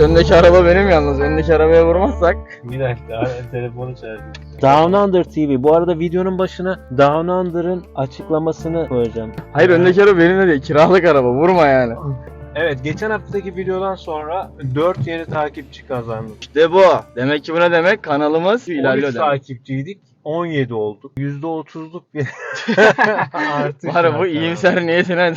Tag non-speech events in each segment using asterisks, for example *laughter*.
öndeki araba benim yalnız. Öndeki arabaya vurmazsak. Bir dakika telefonu şarj Down Under TV. Bu arada videonun başına Down Under'ın açıklamasını koyacağım. Hayır öndeki araba benim de değil. Kiralık araba. Vurma yani. Evet geçen haftaki videodan sonra 4 yeni takipçi kazandık. İşte bu. Demek ki bu ne demek? Kanalımız 13 ilerliyor demek. takipçiydik. 17 olduk. %30'luk bir *laughs* artış. Var. iyimser niyetine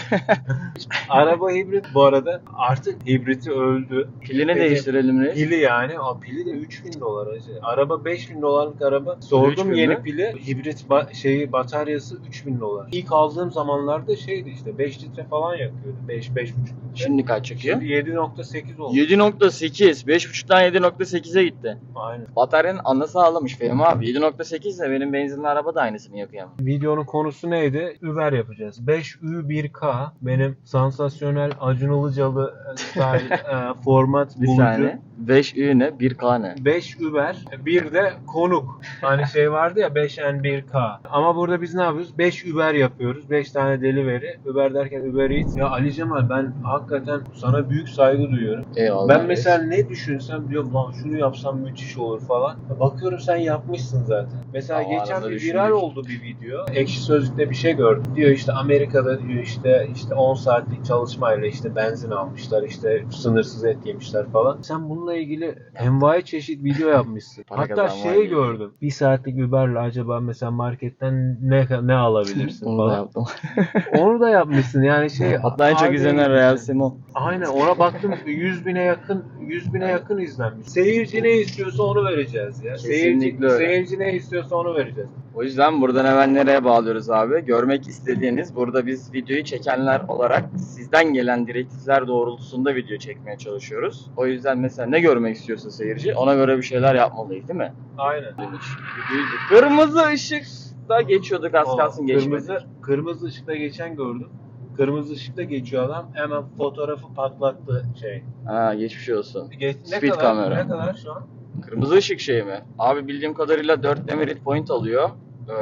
*laughs* Araba hibrit bu arada. Artık hibriti öldü. pilini Peki, değiştirelim reis. Pili yani. Aa, pili de 3000 dolar hacı. Araba 5000 dolarlık araba. Sordum 3000 yeni mi? pili. Hibrit ba- şeyi bataryası 3000 dolar. İlk aldığım zamanlarda şeydi işte 5 litre falan yakıyordu. 5 5,5 litre. Şimdi kaç çıkıyor? Şimdi 7.8 oldu. 7.8. 5.5'tan 7.8'e gitti. Aynen. Bataryanın anası ağlamış Fehmi abi. 7.8 ise benim benzinli araba da aynısını yakıyor ama. Videonun konusu neydi? Uber yapacağız. 5U1K benim sansasyonel Acun Ilıcalı style *laughs* e, format Bir bulucu. saniye. 5 Ü ne? 1K ne? 5 Uber, bir de konuk. Hani şey vardı ya 5N1K. Ama burada biz ne yapıyoruz? 5 Uber yapıyoruz. 5 tane delivery. Uber derken Uber Eats. Ya Ali Cemal ben hakikaten sana büyük saygı duyuyorum. Eyvallah. Ben mesela ne düşünsem diyorum lan şunu yapsam müthiş olur falan. Bakıyorum sen yapmışsın zaten. Mesela geçen bir viral oldu bir video. Ekşi Sözlük'te bir şey gördüm. Diyor işte Amerika'da diyor işte işte 10 saatlik çalışmayla işte benzin almışlar işte sınırsız et yemişler falan. Sen bununla ilgili envai çeşit video yapmışsın. *laughs* Hatta şeyi gördüm. Bir saatlik Uber'le acaba mesela marketten ne ne alabilirsin *laughs* Onu da falan. yaptım. *laughs* Onu da yapmışsın yani şey. Hatta en çok abi- izlenen Reels'im o. Aynen ona baktım 100 bine yakın 100 bine yakın izlenmiş. Seyirci ne istiyorsa onu vereceğiz ya. Seyirci, Kesinlikle öyle. seyirci ne istiyorsa onu vereceğiz. O yüzden buradan hemen nereye bağlıyoruz abi? Görmek istediğiniz, burada biz videoyu çekenler olarak sizden gelen direktifler doğrultusunda video çekmeye çalışıyoruz. O yüzden mesela ne görmek istiyorsa seyirci ona göre bir şeyler yapmalıyız değil mi? Aynen. Kırmızı ışıkta geçiyorduk az kalsın geçmedi. kırmızı, kırmızı ışıkta geçen gördüm. Kırmızı ışıkta geçiyor adam hemen fotoğrafı patlattı şey. Ha geçmiş olsun. Geç, ne Speed kadar, kamera. Ne kadar şu an? Kırmızı ışık şey mi? Abi bildiğim kadarıyla 4 demerit point alıyor. Ee,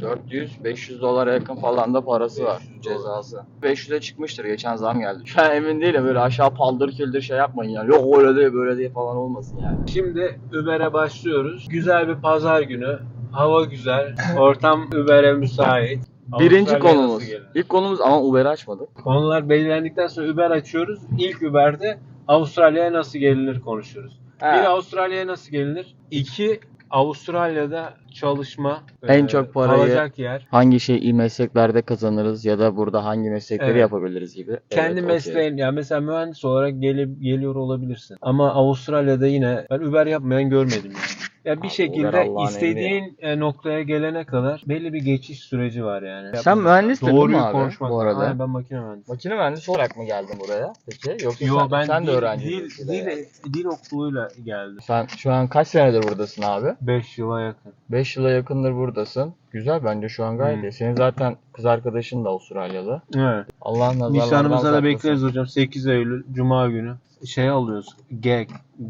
400-500 dolara yakın falan da parası var 500 dolar. cezası. 500'e çıkmıştır geçen zam geldi. *laughs* Şu an emin değilim böyle aşağı paldır küldür şey yapmayın yani. Yok öyle değil böyle değil falan olmasın yani. Şimdi Uber'e başlıyoruz. Güzel bir pazar günü. Hava güzel. Ortam *laughs* Uber'e müsait. Birinci konumuz. İlk konumuz ama Uber'i açmadık. Konular belirlendikten sonra Uber açıyoruz. İlk Uber'de Avustralya'ya nasıl gelinir konuşuyoruz. Bir Avustralya'ya nasıl gelinir? İki Avustralya'da çalışma, En e, çok parayı- kalacak yer. Hangi şey mesleklerde kazanırız ya da burada hangi meslekleri Evet. yapabiliriz gibi. Kendi Evet, okey. mesleğin ya mesela mühendis olarak gelip geliyor olabilirsin. Ama Avustralya'da yine ben Uber yapmayan görmedim yani. Ya bir Abi, Uber şekilde Allah'ın istediğin e, noktaya gelene kadar belli bir geçiş süreci var yani. Sen mühendistin değil mi Doğruyu abi konuşmak. bu arada? Aynen, ben makine mühendisiyim. Makine mühendisi olarak mı geldin buraya peki? Yoksa Yo sen, ben sen de dil, öğrenci dil, dil, yani. dil okuluyla geldim. Sen şu an kaç senedir buradasın abi? 5 yıla yakın. 5 yıla yakındır buradasın. Güzel bence şu an gayet Hmm. iyi. Senin zaten kız arkadaşın da Avustralyalı. Evet. Allah nazarlardan Nişanımıza da bekleriz hocam. 8 Eylül Cuma günü. Şey alıyoruz. Gag.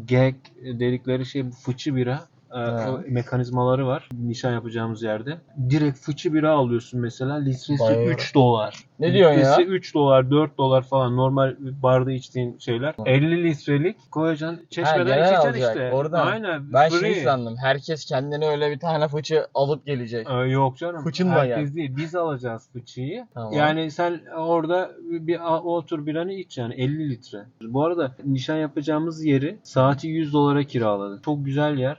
Gag dedikleri şey fıçı bira. Ha. o mekanizmaları var nişan yapacağımız yerde. Direkt fıçı bira alıyorsun mesela litresi Vay 3 dolar. Ne diyorsun ya? Litresi 3 dolar 4 dolar falan normal barda içtiğin şeyler. 50 litrelik koyacaksın çeşmeden genel içeceksin işte. oradan. Aynen. Ben free. şey sandım. Herkes kendine öyle bir tane fıçı alıp gelecek. Ee, yok canım. Fıçın Herkes gel. değil. Biz alacağız fıçıyı. Tamam. Yani sen orada bir otur biranı iç yani 50 litre. Bu arada nişan yapacağımız yeri saati 100 dolara kiraladık. Çok güzel yer.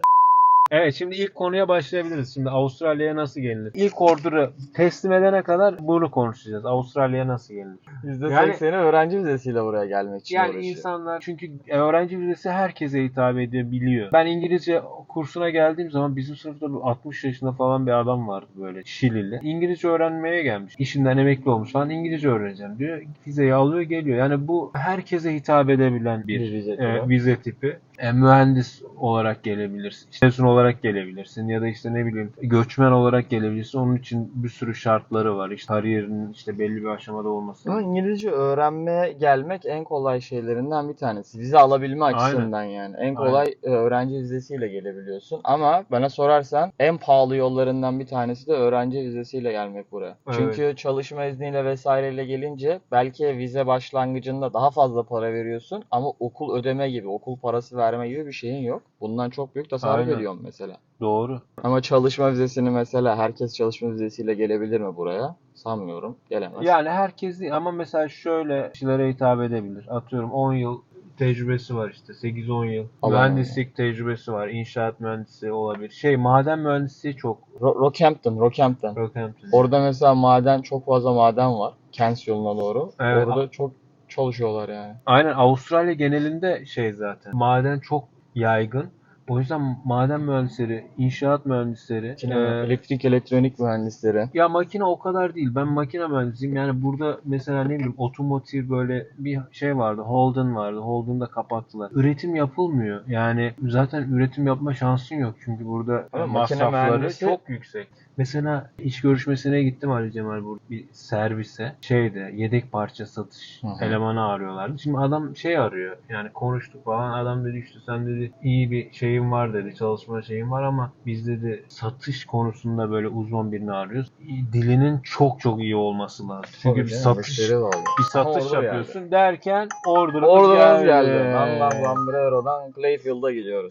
Evet şimdi ilk konuya başlayabiliriz. Şimdi Avustralya'ya nasıl gelinir? İlk order'ı teslim edene kadar bunu konuşacağız. Avustralya'ya nasıl gelinir? %80'i öğrenci vizesiyle buraya gelmek için Yani uğraşıyor. insanlar çünkü öğrenci vizesi herkese hitap edebiliyor. Ben İngilizce kursuna geldiğim zaman bizim sınıfta bir 60 yaşında falan bir adam vardı böyle Şilili. İngilizce öğrenmeye gelmiş. İşinden emekli olmuş falan İngilizce öğreneceğim diyor. Vizeyi alıyor geliyor. Yani bu herkese hitap edebilen bir Bir vize e, vize tipi. E, mühendis olarak gelebilirsin. İşte mezun olarak gelebilirsin ya da işte ne bileyim göçmen olarak gelebilirsin. Onun için bir sürü şartları var. İşte kariyerinin işte belli bir aşamada olması. Ama İngilizce öğrenmeye gelmek en kolay şeylerinden bir tanesi. Vize alabilme açısından yani. En kolay e, öğrenci vizesiyle gelebiliyorsun. Ama bana sorarsan en pahalı yollarından bir tanesi de öğrenci vizesiyle gelmek buraya. Evet. Çünkü çalışma izniyle vesaireyle gelince belki vize başlangıcında daha fazla para veriyorsun ama okul ödeme gibi, okul parası verme gibi bir şeyin yok. Bundan çok büyük tasarruf Aynen. ediyorsun mesela. Doğru. Ama çalışma vizesini mesela herkes çalışma vizesiyle gelebilir mi buraya? Sanmıyorum. Gelemez. Yani herkes değil ama mesela şöyle kişilere hitap edebilir. Atıyorum 10 yıl tecrübesi var işte 8-10 yıl. Allah Mühendislik tecrübesi var. İnşaat mühendisi olabilir. Şey maden mühendisi çok. Ro- Rockhampton, Rockhampton. Rockhampton. Orada mesela maden, çok fazla maden var. Kent yoluna doğru. Evet. Orada çok çalışıyorlar yani. Aynen Avustralya genelinde şey zaten. Maden çok yaygın. O yüzden maden mühendisleri, inşaat mühendisleri, Makine, e, elektrik, elektronik mühendisleri. ya makine o kadar değil. Ben makine mühendisiyim. Yani burada mesela ne bileyim otomotiv böyle bir şey vardı. Holden vardı. Holden'da kapattılar. Üretim yapılmıyor. Yani zaten üretim yapma şansın yok. Çünkü burada Ama makine masrafları çok yüksek. Mesela iş görüşmesine gittim Ali Cemal burada bir servise. Şeyde yedek parça satış Hı hı. elemanı arıyorlardı. Şimdi adam şey arıyor. Yani konuştuk falan. Adam dedi işte sen dedi iyi bir şeyin var dedi. Çalışma şeyin var ama biz dedi satış konusunda böyle uzman birini arıyoruz. Dilinin çok çok iyi olması lazım. Çünkü bir Tabii canım, satış müşteri var. bir satış Order yapıyorsun derken order'ımız Ordumuz geldi. geldi. Anlam Lambrero'dan Clayfield'a gidiyoruz.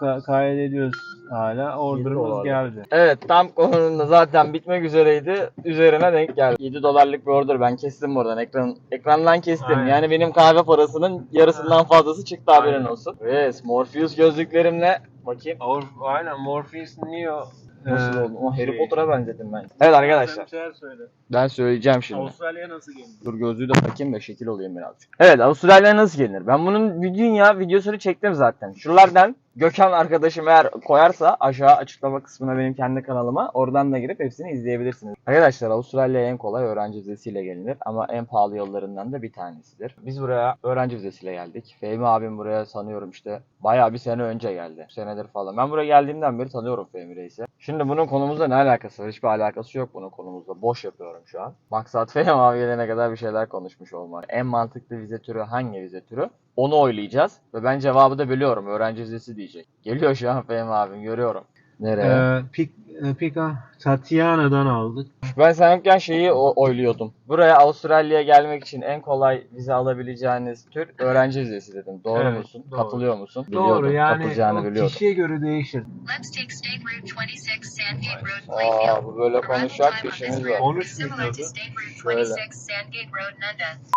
Ka- kaydediyoruz hala. Order'ımız geldi. Evet tam konunun da zaten bitmek üzereydi. Üzerine denk geldi. 7 dolarlık bir order ben kestim buradan. Ekran, ekrandan kestim. Aynen. Yani benim kahve parasının yarısından fazlası çıktı haberin Aynen. olsun. Yes, Morpheus gözlüklerimle bakayım. Or- Aynen Morpheus Neo. Nasıl Ee, oldu? Ama Harry şey- Potter'a benzedim ben. Evet arkadaşlar. Söyle. Ben söyleyeceğim şimdi. Avustralya nasıl geldi? Dur gözlüğü de takayım da şekil olayım birazcık. Evet Avustralya'ya nasıl gelinir? Ben bunun bir dünya videosunu çektim zaten. Şuralardan Gökhan arkadaşım eğer koyarsa aşağı açıklama kısmına benim kendi kanalıma oradan da girip hepsini izleyebilirsiniz. Arkadaşlar Avustralya'ya en kolay öğrenci vizesiyle gelinir ama en pahalı yollarından da bir tanesidir. Biz buraya öğrenci vizesiyle geldik. Fehmi abim buraya sanıyorum işte bayağı bir sene önce geldi. Senedir falan. Ben buraya geldiğimden beri tanıyorum Fehmi Reis'i. Şimdi bunun konumuzla ne alakası var? Hiçbir alakası yok bunun konumuzla. Boş yapıyorum şu an. Maksat *laughs* Fehmi abi gelene kadar bir şeyler konuşmuş olmak. En mantıklı vize türü hangi vize türü? Onu oylayacağız. Ve ben cevabı da biliyorum. Öğrenci vizesi diyecek. Geliyor şu an Fehmi abim görüyorum. Nereye? Ee, Pik, e, Pika Tatiana'dan aldık. Ben sen yokken şeyi oyluyordum. Buraya Avustralya'ya gelmek için en kolay vize alabileceğiniz tür öğrenci vizesi dedim. Doğru Evet, musun? doğru. Katılıyor musun? Doğru Biliyordum. yani o biliyordum. kişiye göre değişir. Let's take State Route 26 Sandgate Road Aa, bu böyle konuşacak time bir on this işimiz route var. Konuş is similar to diyordu. State Route Şöyle. 26 Sandgate Road Nunda.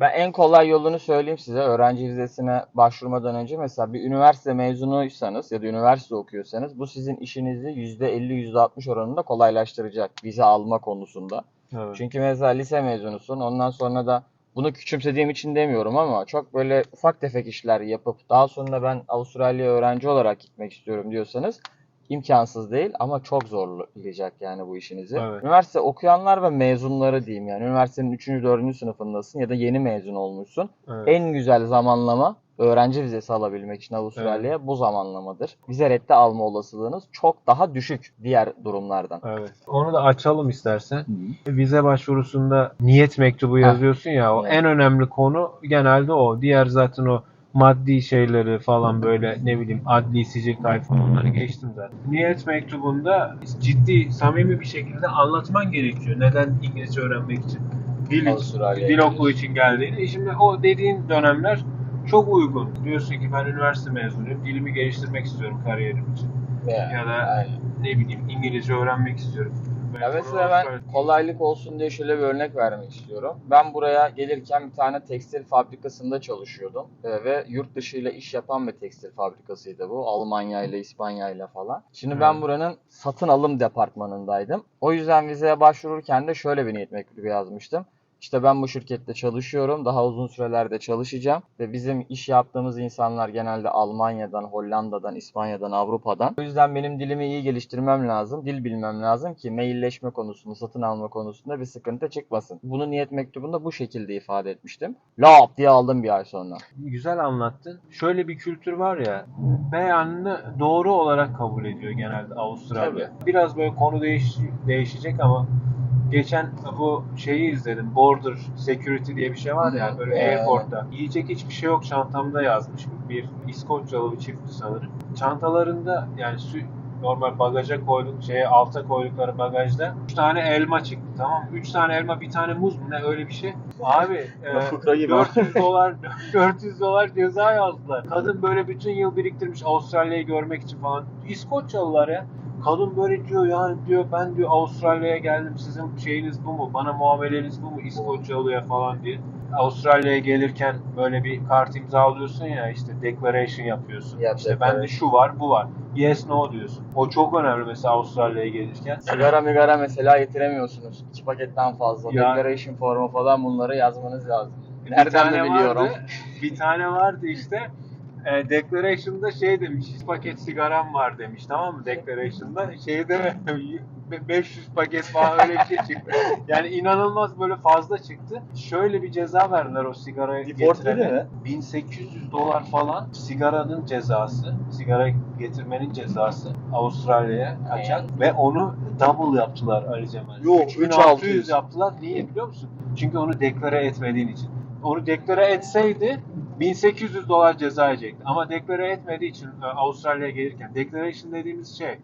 Ben en kolay yolunu söyleyeyim size. Öğrenci vizesine başvurmadan önce mesela bir üniversite mezunuysanız ya da üniversite okuyorsanız bu sizin işinizi %50-%60 oranında kolaylaştıracak vize alma konusunda. Evet. Çünkü mesela lise mezunusun ondan sonra da bunu küçümsediğim için demiyorum ama çok böyle ufak tefek işler yapıp daha sonra ben Avustralya'ya öğrenci olarak gitmek istiyorum diyorsanız imkansız değil ama çok zorlayacak yani bu işinizi. Evet. Üniversite okuyanlar ve mezunları diyeyim yani üniversitenin 3. 4. sınıfındasın ya da yeni mezun olmuşsun. Evet. En güzel zamanlama öğrenci vizesi alabilmek için Avustralya'ya bu zamanlamadır. Vize reddi alma olasılığınız çok daha düşük diğer durumlardan. Evet. Onu da açalım istersen. Vize başvurusunda niyet mektubu yazıyorsun ya. O Evet. en önemli konu genelde o. Diğer zaten o maddi şeyleri falan böyle ne bileyim adli sicil falan onları geçtim zaten. Niyet mektubunda ciddi, samimi bir şekilde anlatman gerekiyor. Neden İngilizce öğrenmek için? Dil, dil okulu için geldiğini. Şimdi o dediğin dönemler çok uygun. Diyorsun ki ben üniversite mezunuyum. Dilimi geliştirmek istiyorum kariyerim için. Yani, Ya da aynen. ne bileyim İngilizce öğrenmek istiyorum. Ya mesela ben kolaylık olsun diye şöyle bir örnek vermek istiyorum. Ben buraya gelirken bir tane tekstil fabrikasında çalışıyordum. Ee, ve yurt dışı ile iş yapan bir tekstil fabrikasıydı bu. Almanya ile İspanya ile falan. Şimdi ben Hmm. buranın satın alım departmanındaydım. O yüzden vizeye başvururken de şöyle bir niyet mektubu yazmıştım. İşte ben bu şirkette çalışıyorum. Daha uzun sürelerde çalışacağım. Ve bizim iş yaptığımız insanlar genelde Almanya'dan, Hollanda'dan, İspanya'dan, Avrupa'dan. O yüzden benim dilimi iyi geliştirmem lazım. Dil bilmem lazım ki mailleşme konusunda, satın alma konusunda bir sıkıntı çıkmasın. Bunu niyet mektubunda bu şekilde ifade etmiştim. Lap diye aldım bir ay sonra. Güzel anlattın. Şöyle bir kültür var ya, beyanını doğru olarak kabul ediyor genelde Avustralya. Biraz böyle konu değiş, değişecek ama geçen bu şeyi izledim. Border Security diye bir şey var ya böyle Ee. airport'ta. Yiyecek hiçbir şey yok çantamda yazmış bir İskoçyalı bir çifti sanırım. Çantalarında yani su, normal bagaja koyduk şeye alta koydukları bagajda 3 tane elma çıktı tamam mı? 3 tane elma bir tane muz mu ne öyle bir şey. Abi e, Fıkra gibi. 400 dolar *laughs* 400 dolar ceza yazdılar. Kadın böyle bütün yıl biriktirmiş Avustralya'yı görmek için falan. İskoçyalılar ya. Kadın böyle diyor yani diyor ben diyor Avustralya'ya geldim sizin şeyiniz bu mu? Bana muameleniz bu mu İskoçyalıya falan diye. Avustralya'ya gelirken böyle bir kart imzalıyorsun ya işte declaration yapıyorsun. Yap, işte bende declaration. şu var bu var. Yes no diyorsun. O çok önemli mesela Avustralya'ya gelirken. Sigara migara mesela getiremiyorsunuz. İki paketten fazla. Ya- Declaration formu falan bunları yazmanız lazım. Bir Nereden de tane biliyorum. Vardı, bir tane vardı işte. *laughs* E, declaration'da şey demiş, 100 paket sigaram var demiş tamam mı declaration'da? Şey deme, *laughs* 500 paket falan öyle bir şey çıktı. Yani inanılmaz böyle fazla çıktı. Şöyle bir ceza verdiler o sigarayı Deport getirene. değil mi? 1800 dolar falan sigaranın cezası, sigara getirmenin cezası Avustralya'ya kaçak ve onu double yaptılar Ali Cemal. Yok, 3600 3600 yaptılar. Niye biliyor musun? Çünkü onu deklare etmediğin için. Onu deklare etseydi 1800 dolar ceza yiyecekti. Ama deklare etmediği için e, Avustralya'ya gelirken declaration dediğimiz şey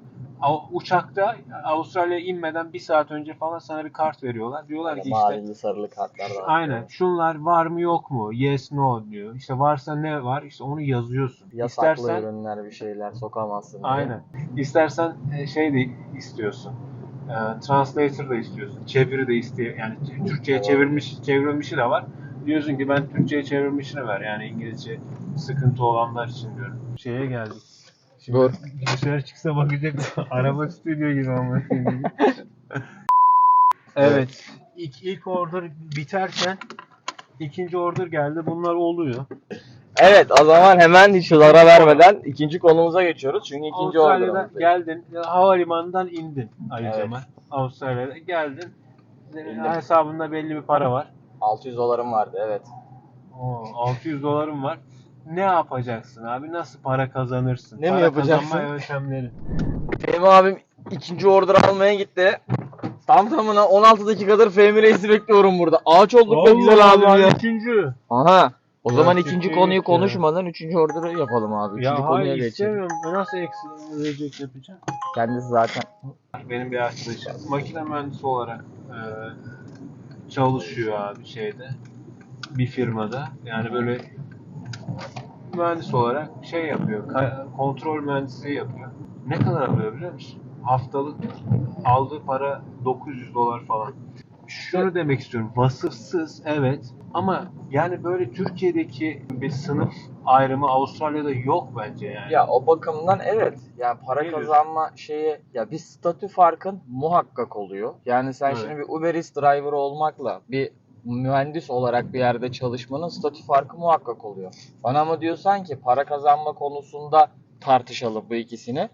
uçakta Avustralya'ya inmeden bir saat önce falan sana bir kart veriyorlar. Diyorlar ki işte sarılı kartlardan. Aynen. Şunlar var mı yok mu? Yes no diyor. İşte varsa ne var? İşte onu yazıyorsun. Yasaklı İstersen ürünler bir şeyler sokamazsın. diye. aynen. İstersen e, şey de istiyorsun. E, translator da istiyorsun. Çeviri de istiyor. Yani Türkçe'ye çevirmiş çevrilmişi de var. Diyorsun ki ben Türkçe'ye çevirmişini ver. Yani İngilizce sıkıntı olanlar için diyorum. Şeye geldik. Şimdi Dur. dışarı çıksa bakacak. *laughs* Araba stüdyo gibi ama. evet. İlk, ilk order biterken ikinci order geldi. Bunlar oluyor. Evet o zaman hemen hiç ara vermeden ikinci konumuza geçiyoruz. Çünkü ikinci Avustralya'da orderımız. geldin. Havalimanından indin Ali Evet. Cemal. Avustralya'da geldin. Senin İndim. hesabında belli bir para var. 600 dolarım vardı evet. Oo, 600 dolarım var. Ne yapacaksın abi? Nasıl para kazanırsın? Ne mi para yapacaksın? kazanma yöntemleri. Benim abim ikinci order almaya gitti. Tam tamına 16 dakikadır Fehmi Reis'i bekliyorum burada. Ağaç olduk be güzel abim ya. Üçüncü. Aha. O Ya zaman ikinci konuyu ya. konuşmadan üçüncü order'ı yapalım abi. Üçüncü Ya konuya hayır geçelim. istemiyorum. Nasıl eksi verecek yapacağım? Kendisi zaten Benim bir arkadaşım makine mühendisi olarak e, çalışıyor abi şeyde bir firmada. Yani böyle mühendis olarak şey yapıyor. kontrol mühendisliği yapıyor. Ne kadar alıyor biliyor musun? Haftalık aldığı para 900 dolar falan. Şunu demek istiyorum. Vasıfsız evet ama yani böyle Türkiye'deki bir sınıf ayrımı Avustralya'da yok bence yani. Ya o bakımdan evet. Yani para Ne diyorsun? kazanma şeyi ya bir statü farkın muhakkak oluyor. Yani sen Evet. şimdi bir Uber Eats driver olmakla bir mühendis olarak bir yerde çalışmanın statü farkı muhakkak oluyor. Bana ama diyorsan ki para kazanma konusunda tartışalım bu ikisini.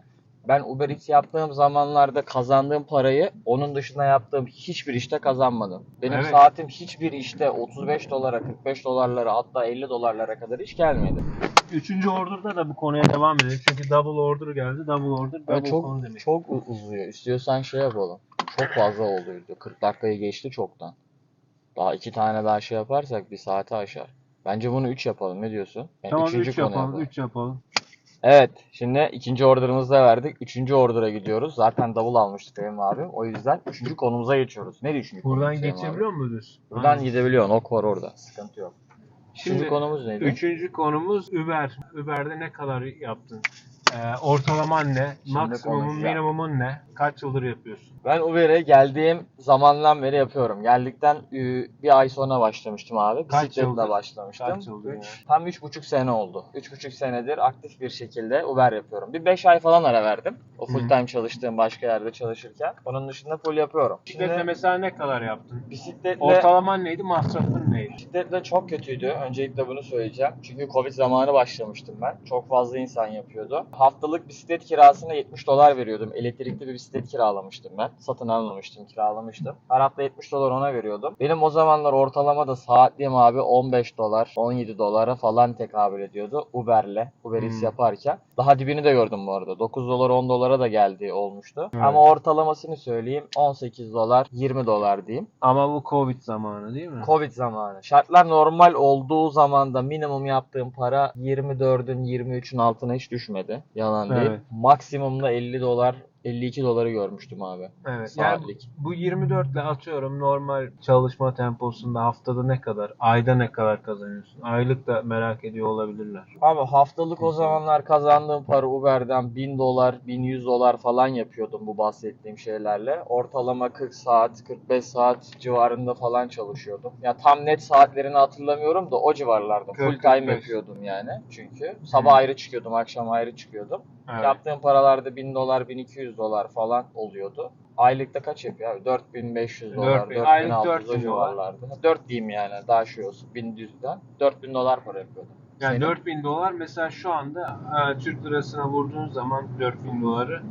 Ben Uber Eats yaptığım zamanlarda kazandığım parayı onun dışında yaptığım hiçbir işte kazanmadım. Benim Evet. saatim hiçbir işte 35 dolara, 45 dolarlara hatta 50 dolarlara kadar hiç gelmedi. Üçüncü order'da da bu konuya devam edelim. Çünkü double order geldi. Double order double Ya çok demek. çok u- uzuyor. İstiyorsan şey yapalım. Çok fazla oldu video. 40 dakikayı geçti çoktan. Daha iki tane daha şey yaparsak bir saate aşar. Bence bunu 3 yapalım. Ne diyorsun? Yani Tamam üçüncü 3 konu yapalım, 3 yapalım. Evet. Şimdi ikinci orderımızı da verdik. Üçüncü order'a gidiyoruz. Zaten double almıştık benim abi. O yüzden üçüncü konumuza geçiyoruz. Ne üçüncü Buradan geçebiliyor muyuz? Buradan Aynen. gidebiliyorsun. Ok var orada. Sıkıntı yok. Üçüncü Şimdi konumuz neydi? Üçüncü konumuz Uber. Uber'de ne kadar yaptın? Ee, ortalaman ne? Şimdi Maksimumun, konuşacağım. minimumun ne? Kaç yıldır yapıyorsun? Ben Uber'e geldiğim zamandan beri yapıyorum. Geldikten bir ay sonra başlamıştım abi. Kaç Bisikletle yıldır? başlamıştım. Kaç yıldır Üç- yani? Tam üç buçuk sene oldu. Üç buçuk senedir aktif bir şekilde Uber yapıyorum. Bir beş ay falan ara verdim. O full time çalıştığım başka yerde çalışırken. Onun dışında full yapıyorum. Bisikletle Şimdi mesela ne kadar yaptın? bisikletle, Ortalaman neydi? Masrafın neydi? bisikletle çok kötüydü. Öncelikle bunu söyleyeceğim. Çünkü Covid zamanı başlamıştım ben. Çok fazla insan yapıyordu. Haftalık bisiklet kirasına 70 dolar veriyordum. Elektrikli bir bisiklet kiralamıştım ben. Satın almamıştım, kiralamıştım. Her hafta 70 dolar ona veriyordum. Benim o zamanlar ortalama da saatliğim abi 15 dolar, 17 dolara falan tekabül ediyordu Uber'le. Uber Eats Hmm. yaparken. Daha dibini de gördüm bu arada. 9 dolar 10 dolara da geldiği olmuştu. Evet. Ama ortalamasını söyleyeyim 18 dolar 20 dolar diyeyim. Ama bu Covid zamanı değil mi? Covid zamanı. Şartlar normal olduğu zaman da minimum yaptığım para 24'ün 23'ün altına hiç düşmedi. Yalan değil. Evet. Maksimumda 50 dolar 52 doları görmüştüm abi. Evet. Yani Saatlik. bu 24 ile atıyorum normal çalışma temposunda haftada ne kadar, ayda ne kadar kazanıyorsun? Aylık da merak ediyor olabilirler. Abi haftalık o zamanlar kazandığım para Uber'den 1000 dolar, 1100 dolar falan yapıyordum bu bahsettiğim şeylerle. Ortalama 40 saat, 45 saat civarında falan çalışıyordum. Ya tam net saatlerini hatırlamıyorum da o civarlarda. Full 40, time 45. yapıyordum yani. Çünkü sabah ayrı çıkıyordum, akşam ayrı çıkıyordum. Evet. Yaptığım paralarda 1000 dolar, 1200 dolar falan oluyordu. Aylıkta kaç yapıyor abi? 4500 dolar, 4000, aylık 4600 o 4000 dolar. civarlarda. 4 diyeyim yani daha şey olsun 1100'den. 4000 dolar para yapıyordum. Yani Senin? 4000 dolar mesela şu anda e, Türk lirasına vurduğun zaman 4000 doları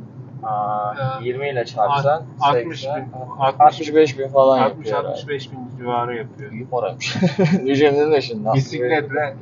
Aa, Ya, 20 ile çarpsan 60 80, bin, 65 bin falan yapıyor. 60-65 bin civarı yapıyor. İyi paraymış. *laughs* Düşündün de şimdi. Bisikletle yani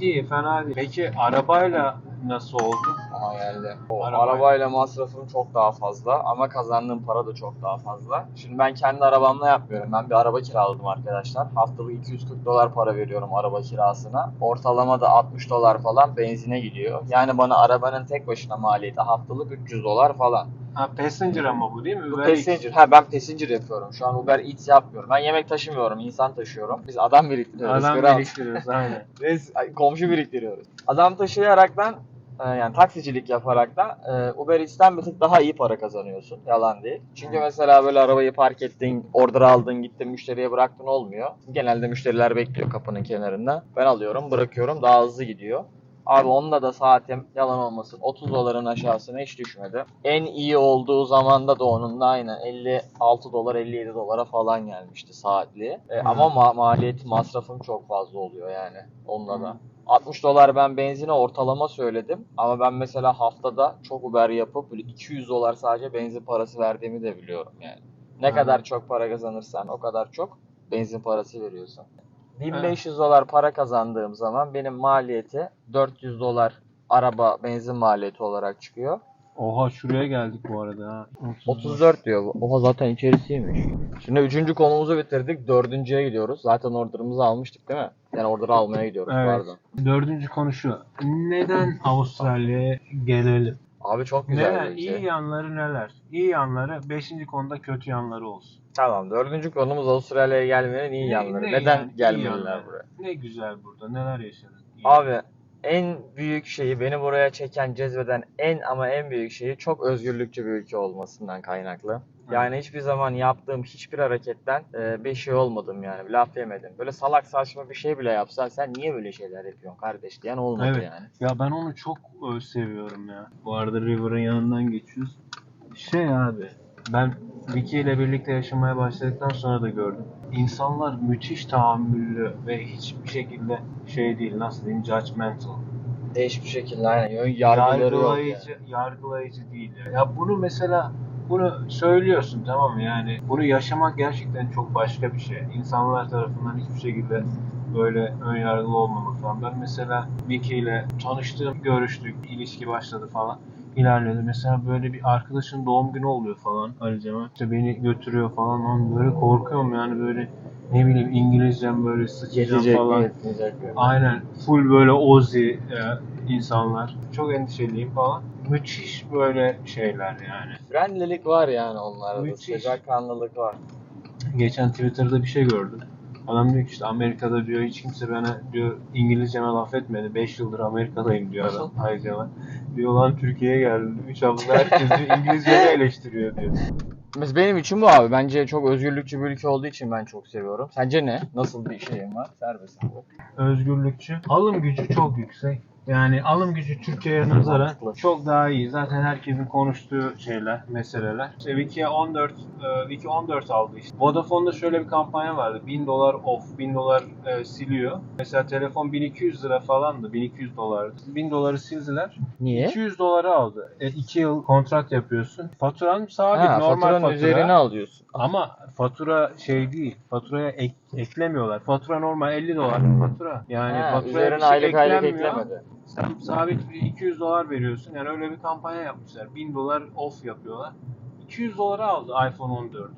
iyi fena değil. Peki arabayla nasıl oldu? Aha geldi. O, Arabayla. arabayla masrafım çok daha fazla ama kazandığım para da çok daha fazla. Şimdi ben kendi arabamla yapmıyorum. Ben bir araba kiraladım arkadaşlar. Haftalık 240 dolar para veriyorum araba kirasına. Ortalama da 60 dolar falan benzine gidiyor. Yani bana arabanın tek başına maliyeti haftalık 300 dolar falan. Ha, passenger ama bu değil mi? Bu Uber Eats. passenger. Ha ben passenger yapıyorum. Şu an Uber Eats yapmıyorum. Ben yemek taşımıyorum. insan taşıyorum. Biz adam biriktiriyoruz. Adam kral. biriktiriyoruz aynen. *laughs* Biz komşu biriktiriyoruz. Adam taşıyaraktan e, yani taksicilik yaparak da e, Uber Eats'ten bir tık daha iyi para kazanıyorsun. Yalan değil. Çünkü mesela böyle arabayı park ettin, order aldın, gittin müşteriye bıraktın olmuyor. Genelde müşteriler bekliyor kapının kenarında. Ben alıyorum, bırakıyorum. Daha hızlı gidiyor. Abi onunla da saatim yalan olmasın 30 doların aşağısına hiç düşmedi. En iyi olduğu zamanda da onun da aynen 56 dolar 57 dolara falan gelmişti saatliği. E, ama ma- maliyet masrafım çok fazla oluyor yani onunla da. Hı. 60 dolar ben benzine ortalama söyledim ama ben mesela haftada çok Uber yapıp böyle 200 dolar sadece benzin parası verdiğimi de biliyorum yani. Ne Hı. kadar çok para kazanırsan o kadar çok benzin parası veriyorsun. 1500 dolar para kazandığım zaman benim maliyeti 400 dolar araba benzin maliyeti olarak çıkıyor. Oha şuraya geldik bu arada ha. 34 diyor. Oha zaten içerisiymiş. Şimdi üçüncü konumuzu bitirdik. Dördüncüye gidiyoruz. Zaten order'ımızı almıştık değil mi? Yani order'ı almaya gidiyoruz Evet. pardon. Dördüncü konu şu. Neden Avustralya'ya gelelim? Abi çok güzel Neler? bir şey. İyi yanları neler? İyi yanları, beşinci konuda kötü yanları olsun. Tamam dördüncü konumuz Avustralya'ya gelmenin iyi Ne- yanları. ne Neden yani? Gelmeliler buraya? Ne güzel burada, neler yaşadın? İyi. Abi en büyük şeyi beni buraya çeken, cezbeden en ama en büyük şeyi çok özgürlükçü bir ülke olmasından kaynaklı. Yani hiçbir zaman yaptığım hiçbir hareketten e, bir şey olmadım yani. Laf yemedim. Böyle salak saçma bir şey bile yapsan sen niye böyle şeyler yapıyorsun kardeş diyen olmadı Evet. yani. Ya ben onu çok e, seviyorum ya. Bu arada River'ın yanından geçiyoruz. Şey abi, ben Vicky ile birlikte yaşamaya başladıktan sonra da gördüm. İnsanlar müthiş tahammüllü ve hiçbir şekilde şey değil, nasıl diyeyim, judgmental. Hiçbir şekilde aynen. Yön yargıları yok yani. yargılayıcı, yargılayıcı değil. Ya. ya bunu mesela bunu söylüyorsun tamam mı? Yani bunu yaşamak gerçekten çok başka bir şey. İnsanlar tarafından hiçbir şekilde böyle ön yargılı olmamak falan. Ben mesela Vicky ile tanıştım, görüştük, ilişki başladı falan. İlerledi. Mesela böyle bir arkadaşın doğum günü oluyor falan Ali Cemal. İşte beni götürüyor falan. Lan böyle korkuyorum yani böyle ne bileyim İngilizcem böyle sıçacağım Yetecek falan. yetmeyecek mi? Aynen. Full böyle Ozi e, insanlar. Çok endişeliyim falan. Müthiş böyle şeyler yani. Friendlilik var yani onlarda. Müthiş. Sıcakkanlılık var. Geçen Twitter'da bir şey gördüm. Adam diyor ki işte Amerika'da diyor hiç kimse bana diyor İngilizceme laf etmedi. 5 yıldır Amerika'dayım diyor adam. Nasıl? Hay Cemal. Diyor lan Türkiye'ye geldim. 3 haftada herkes diyor İngilizcemi *laughs* eleştiriyor diyor. Mesela benim için bu abi. Bence çok özgürlükçü bir ülke olduğu için ben çok seviyorum. Sence ne? Nasıl bir şeyin var? Serbest abi. Özgürlükçü. Alım gücü çok yüksek. Yani alım gücü Türkiye'ye nazaran çok daha iyi. Zaten herkesin konuştuğu şeyler, meseleler. İşte Wiki'ye 14, e, Wiki 14 aldı işte. Vodafone'da şöyle bir kampanya vardı. 1000 dolar off, 1000 dolar e, siliyor. Mesela telefon 1200 lira falandı, 1200 dolardı. 1000 doları sildiler. Niye? 200 doları aldı. 2 yıl kontrat yapıyorsun. Faturan sabit, Ha, normal faturanın fatura. üzerine alıyorsun. Ama fatura şey değil. Faturaya ek- eklemiyorlar. Fatura normal 50 dolar bir fatura. Yani ha, faturaya bir şey aylık aylık eklemedi. Sen sabit bir 200 dolar veriyorsun. Yani öyle bir kampanya yapmışlar. 1000 dolar off yapıyorlar. 200 dolara aldı iPhone 14.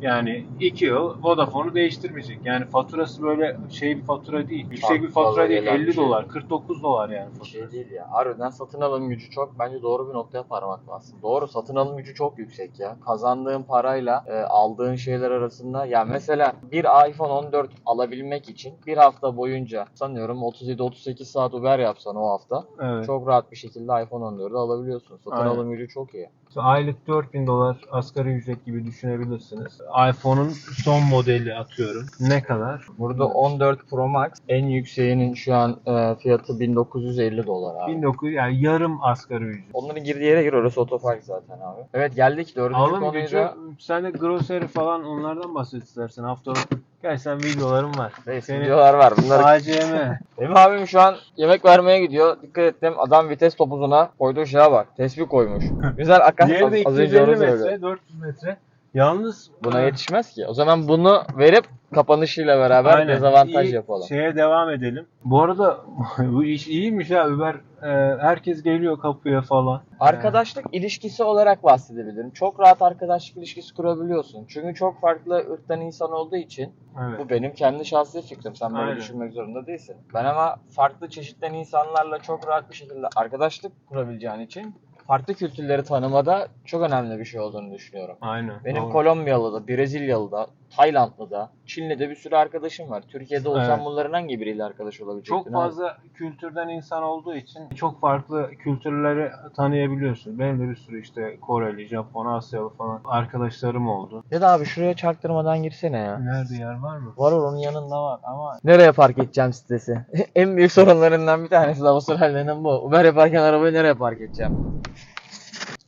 Yani 2 yıl Vodafone'u değiştirmeyecek. Yani faturası böyle şey bir fatura değil. Yüksek bir fatura değil. gelen bir 50 şey. dolar, 49 dolar yani Bir fatura. şey değil ya. Harbiden satın alım gücü çok. Bence doğru bir noktaya parmak bastın. Doğru satın alım gücü çok yüksek ya. Kazandığın parayla e, aldığın şeyler arasında. Ya mesela bir iPhone 14 alabilmek için bir hafta boyunca sanıyorum 37-38 saat Uber yapsan o hafta Evet. çok rahat bir şekilde iPhone 14'ü alabiliyorsun. Satın Aynen. alım gücü çok iyi. İşte aylık 4000 dolar asgari ücret gibi düşünebilirsiniz. iPhone'un son modeli atıyorum. Ne kadar? Burada 14 Pro Max en yükseğinin şu an e, fiyatı 1950 dolar abi. 1900 yani yarım asgari ücret. Onların girdiği yere gir orası otopark zaten abi. Evet geldik dördüncü Alım konuyu gücü, da. sen de grocery falan onlardan bahset istersen haftalık. Gel sen videoların var. Neyse Senin videolar var. Bunları ACM. Benim abim şu an yemek vermeye gidiyor. Dikkat ettim. Adam vites topuzuna koyduğu şeye bak. Tespih koymuş. Güzel akar. Diğeri de Az, az önce 250 onu söyledi. metre, 400 metre. Yalnız Buna yetişmez ki. O zaman bunu verip kapanışıyla beraber aynen, dezavantaj iyi yapalım. Şeye devam edelim. Bu arada *laughs* bu iş iyiymiş ha Uber. e, herkes geliyor kapıya falan. Arkadaşlık ilişkisi olarak bahsedebilirim. Çok rahat arkadaşlık ilişkisi kurabiliyorsun. Çünkü çok farklı ırktan insan olduğu için Evet. bu benim kendi şahsi fikrim. Sen böyle Aynen. düşünmek zorunda değilsin. Ben ama farklı çeşitten insanlarla çok rahat bir şekilde arkadaşlık kurabileceğin için farklı kültürleri tanımada çok önemli bir şey olduğunu düşünüyorum. Aynen. Benim doğru. Kolombiyalı da, Brezilyalı da, Taylandlı da, Çinli de bir sürü arkadaşım var. Türkiye'de olsam Evet. bunların hangi biriyle arkadaş olabilecektin? çok fazla kültürden insan olduğu için çok farklı kültürleri tanıyabiliyorsun. Benim de bir sürü işte Koreli, Japon, Asyalı falan arkadaşlarım oldu. Ya da abi şuraya çaktırmadan girsene ya. Nerede yer var mı? Var var onun yanında var ama nereye park edeceğim sitesi? *laughs* en büyük sorunlarından bir tanesi de Avustralya'nın bu. Uber yaparken arabayı nereye park edeceğim?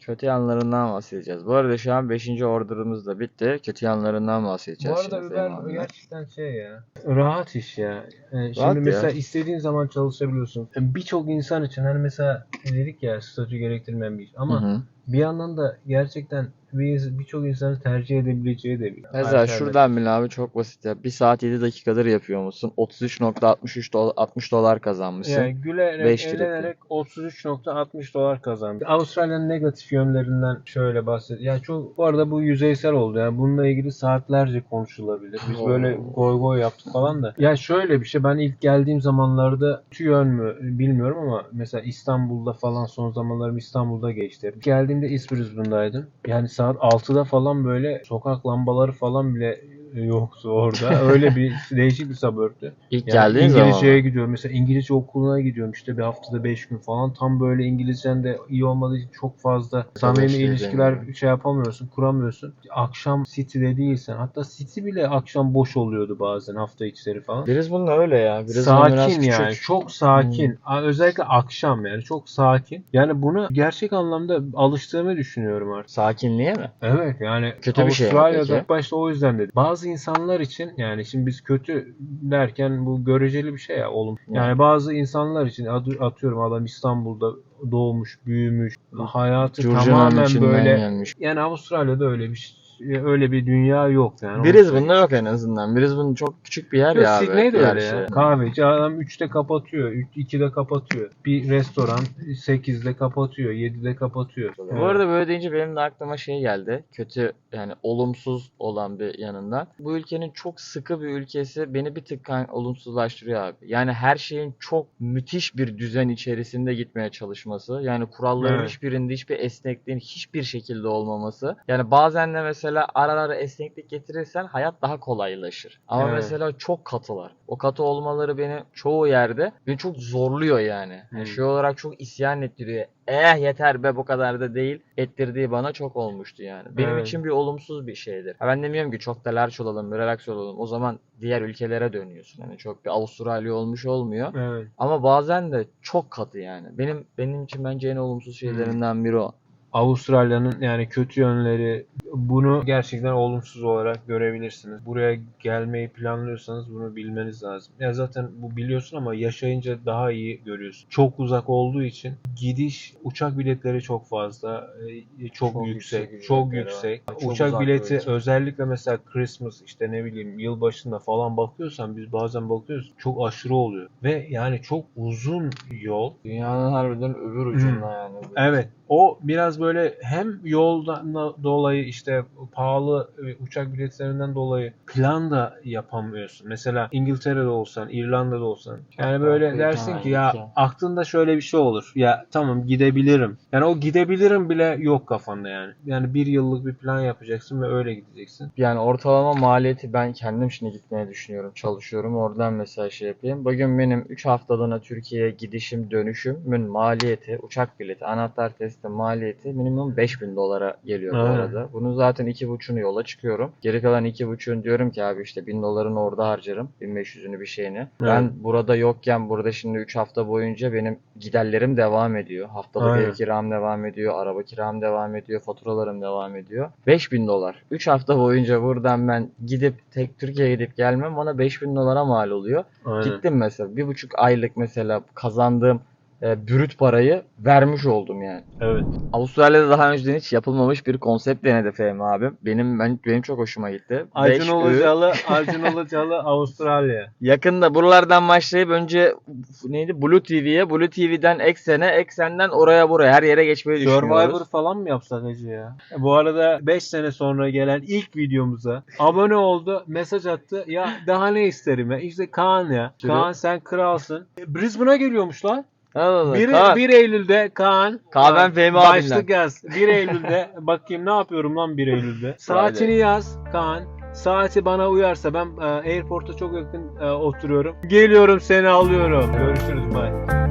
Kötü yanlarından bahsedeceğiz. Bu arada şu an 5. order'ımız da bitti. Kötü yanlarından bahsedeceğiz. Bu arada şimdi Uber gerçekten şey ya. Rahat iş ya. Yani şimdi Rahat ya. mesela istediğin zaman çalışabiliyorsun. Birçok insan için hani mesela dedik ya statü gerektirmeyen bir iş. Ama Hı hı. bir yandan da gerçekten bir- birçok insanı tercih edebileceği de bir Mesela şuradan bile abi çok basit ya. 1 saat 7 dakikadır yapıyor musun? 33.63 dolar, 60 dolar kazanmışsın. Yani gülerek, Beş tripli. eğlenerek 33.60 dolar kazandı. Avustralya'nın negatif yönlerinden şöyle bahset. Yani çok bu arada bu yüzeysel oldu. Yani bununla ilgili saatlerce konuşulabilir. Biz Oo. böyle goy goy yaptık falan da. Ya şöyle bir şey ben ilk geldiğim zamanlarda şu yön mü bilmiyorum ama mesela İstanbul'da falan son zamanlarım İstanbul'da geçti. Geldiğimde Brisbane'daydım. Yani saat 6'da falan böyle sokak lambaları falan bile yoktu orada. Öyle bir *laughs* değişik bir suburb'tü. İlk Yani geldiğin zaman. İngilizceye gidiyorum. Mesela İngilizce okuluna gidiyorum işte bir haftada 5 gün falan. Tam böyle İngilizcen de iyi olmadığı için çok fazla samimi ilişkiler yani. şey yapamıyorsun, kuramıyorsun. Akşam City'de değilsen. Hatta City bile akşam boş oluyordu bazen hafta içleri falan. Brisbane öyle ya. Biraz sakin yani. küçük. Çok sakin. A- Özellikle akşam yani. Çok sakin. Yani bunu gerçek anlamda alıştığımı düşünüyorum artık. Sakinliğe mi? Evet yani Kötü bir şey Avustralya'da başta o yüzden dedim. Bazı insanlar için yani şimdi biz kötü derken bu göreceli bir şey ya oğlum. Yani bazı insanlar için atıyorum adam İstanbul'da doğmuş, büyümüş, hayatı Curcuna'nın tamamen böyle gelmiş. yani Avustralya'da öyle bir şey- öyle bir dünya yok yani. Brisbane'da yok en azından. Brisbane çok küçük bir yer ya. Sydney de öyle ya. Kahveci adam 3'te kapatıyor, 2'de kapatıyor. Bir restoran 8'de kapatıyor, 7'de kapatıyor. Bu arada böyle deyince benim de aklıma şey geldi. Kötü yani olumsuz olan bir yanından. Bu ülkenin çok sıkı bir ülkesi beni bir tık olumsuzlaştırıyor abi. Yani her şeyin çok müthiş bir düzen içerisinde gitmeye çalışması. Yani kuralların Evet. hiçbirinde hiçbir esnekliğin hiçbir şekilde olmaması. Yani bazen de mesela mesela ara ara esneklik getirirsen hayat daha kolaylaşır. Ama Evet. mesela çok katılar. O katı olmaları beni çoğu yerde beni çok zorluyor yani. Hmm. yani şey olarak çok isyan ettiriyor. Eh yeter be bu kadar da değil ettirdiği bana çok olmuştu yani. Benim Evet. için bir olumsuz bir şeydir. Ben demiyorum ki çok da large olalım, relax olalım. O zaman diğer ülkelere dönüyorsun. Yani çok bir Avustralya olmuş olmuyor. Evet. Ama bazen de çok katı yani. Benim benim için bence en olumsuz şeylerinden biri o. Avustralya'nın yani kötü yönleri bunu gerçekten olumsuz olarak görebilirsiniz. Buraya gelmeyi planlıyorsanız bunu bilmeniz lazım. Ya zaten bu biliyorsun ama yaşayınca daha iyi görüyorsun. Çok uzak olduğu için gidiş uçak biletleri çok fazla, e, çok, Çok yüksek, yüksek çok yüksek. var. Çok uçak bileti böyle. özellikle mesela Christmas işte ne bileyim yılbaşında falan bakıyorsan biz bazen bakıyoruz çok aşırı oluyor. Ve yani çok uzun yol Dünyanın harbiden öbür ucunda yani. Evet. O biraz böyle hem yoldan da- dolayı işte pahalı e, uçak biletlerinden dolayı plan da yapamıyorsun. Mesela İngiltere'de olsan, İrlanda'da olsan. Yani böyle dersin ki ya hikaye. aklında şöyle bir şey olur. Ya tamam gidebilirim. Yani o gidebilirim bile yok kafanda yani. Yani bir yıllık bir plan yapacaksın ve öyle gideceksin. Yani ortalama maliyeti ben kendim şimdi gitmeye düşünüyorum. Çalışıyorum. Oradan mesela şey yapayım. Bugün benim 3 haftalığına Türkiye'ye gidişim dönüşümün maliyeti, uçak bileti, anahtar testi maliyeti minimum 5000 dolara geliyor bu Evet. arada. Bunun zaten 2,5'unu yola çıkıyorum. Geri kalan 2,5'unu diyorum ki abi işte 1000 dolarını orada harcarım. 1500'ünü bir şeyini. Ben burada yokken burada şimdi 3 hafta boyunca benim giderlerim devam ediyor. Haftalık Aynen. ev kiram devam ediyor. Araba kiram devam ediyor. Faturalarım devam ediyor. 5000 dolar. 3 hafta boyunca buradan ben gidip tek Türkiye'ye gidip gelmem bana 5000 dolara mal oluyor. Aynen. Gittim mesela bir buçuk aylık mesela kazandığım e, brüt parayı vermiş oldum yani. Evet. Avustralya'da daha önceden hiç yapılmamış bir konsept denedi Fehmi abim. Benim ben benim çok hoşuma gitti. Acun Ilıcalı, Acun Ilıcalı *laughs* Avustralya. Yakında buralardan başlayıp önce neydi Blue TV'ye, Blue TV'den Eksen'e, Eksen'den oraya buraya her yere geçmeyi düşünüyoruz. Survivor falan mı yapsak Hacı ya? Bu arada 5 sene sonra gelen ilk videomuza abone oldu, mesaj attı. Ya daha ne isterim ya? İşte Kaan ya. Kaan sen kralsın. E, Brisbane'a geliyormuş lan. Allah. 1, Kaan, 1 Eylül'de Kaan. Kaan, Fehmi Başlık yaz. 1 Eylül'de *laughs* bakayım ne yapıyorum lan 1 Eylül'de. Saatini yaz Kaan. Saati bana uyarsa ben e, airport'a çok yakın e, oturuyorum. Geliyorum seni alıyorum. Görüşürüz bye.